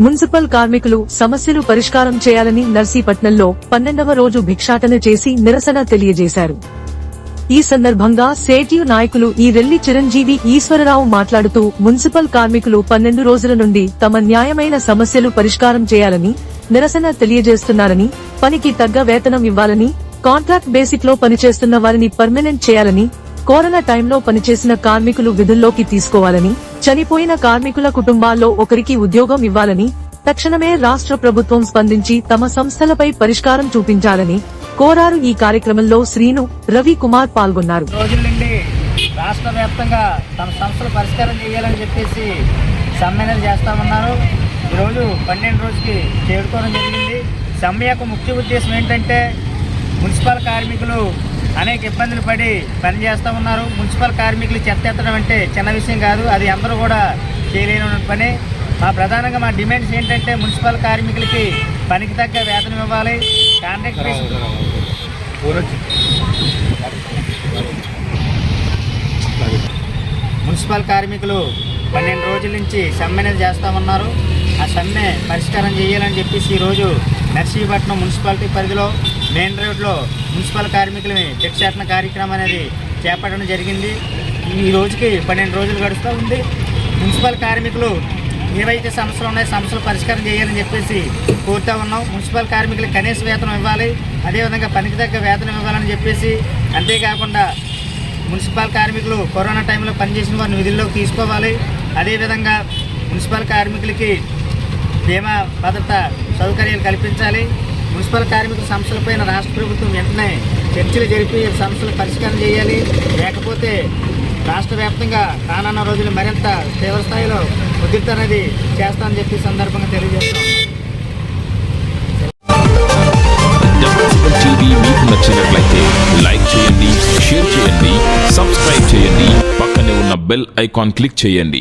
Municipal కార్మికులు సమస్యలు పరిష్కారం చేయాలని నర్సీపట్నంలో పన్నెండవ రోజు భిక్షాటన చేసి నిరసన తెలియజేశారు. ఈ సందర్భంగా సేటియు నాయకులు ఈ రెల్లి చిరంజీవి ఈశ్వరరావు మాట్లాడుతూ మున్సిపల్ కార్మికులు పన్నెండు రోజుల నుండి తమ న్యాయమైన సమస్యలు పరిష్కారం చేయాలని నిరసన తెలియజేస్తున్నారని పనికి తగ్గ వేతనం ఇవ్వాలని కాంట్రాక్ట్ బేసిక్లో పనిచేస్తున్న వారిని పర్మనెంట్ చేయాలని కరోనా టైంలో పనిచేసిన కార్మికులు విధుల్లోకి తీసుకోవాలని చనిపోయిన కార్మికుల కుటుంబాల్లో ఒకరికి ఉద్యోగం ఇవ్వాలని తక్షణమే రాష్ట్ర ప్రభుత్వం స్పందించి తమ సంస్థలపై పరిష్కారం చూపించాలని కోరారు ఈ కార్యక్రమంలో శ్రీను రవి కుమార్ పాల్గొన్నారు. రోజుల నుండి రాష్ట్ర వ్యాప్తంగా తమ సంస్థలు పరిష్కారం చేయాలని చెప్పేసి సమ్మెనలు చేస్తామన్నారు ఈరోజు పన్నెండు రోజుకి చేరుకోవడం జరిగింది. సమ్మె యొక్క ముఖ్య ఉద్దేశం ఏంటంటే మున్సిపల్ కార్మికులు అనేక ఇబ్బందులు పడి పనిచేస్తూ ఉన్నారు. మున్సిపల్ కార్మికులు చెత్త ఎత్తడం అంటే చిన్న విషయం కాదు. అది అందరూ కూడా చేయలేని పని. మా ప్రధానంగా మా డిమాండ్స్ ఏంటంటే మున్సిపల్ కార్మికులకి పనికి తగ్గ వేతనం ఇవ్వాలి. కాంట్రాక్ట్ మున్సిపల్ కార్మికులు పన్నెండు రోజుల నుంచి సమ్మె అనేది చేస్తామన్నారు ఆ సమ్మె పరిష్కారం చేయాలని చెప్పేసి ఈరోజు నర్సీపట్నం మున్సిపాలిటీ పరిధిలో మెయిన్ రోడ్లో మున్సిపల్ కార్మికులని భిక్షాటన కార్యక్రమం అనేది చేపట్టడం జరిగింది. ఈ రోజుకి పన్నెండు రోజులు గడుస్తూ ఉంది. మున్సిపల్ కార్మికులు ఏవైతే సమస్యలు ఉన్నాయో సమస్యలు పరిష్కారం చేయాలని చెప్పేసి కోరుతా ఉన్నాం. మున్సిపల్ కార్మికులకు కనీస వేతనం ఇవ్వాలి. అదేవిధంగా పనికి తగ్గ వేతనం ఇవ్వాలని చెప్పేసి అంతేకాకుండా మున్సిపల్ కార్మికులు కరోనా టైంలో పనిచేసిన వారిని విధుల్లోకి తీసుకోవాలి. అదేవిధంగా మున్సిపల్ కార్మికులకి బీమా భద్రత సౌకర్యాలు కల్పించాలి. మున్సిపల్ కార్మిక సమస్యలపైన రాష్ట్ర ప్రభుత్వం వెంటనే చర్చలు జరిపి సమస్యలు పరిష్కారం చేయాలి. లేకపోతే రాష్ట్ర వ్యాప్తంగా రానున్న రోజులు మరింత తీవ్ర స్థాయిలో ఉద్రిక్త చేస్తామని చెప్పి సందర్భంగా తెలియజేస్తాం మీకు నచ్చినట్లయితే లైక్ చేయండి షేర్ చేయండి సబ్స్క్రైబ్ చేయండి పక్కనే ఉన్న బెల్ ఐకాన్ క్లిక్ చేయండి.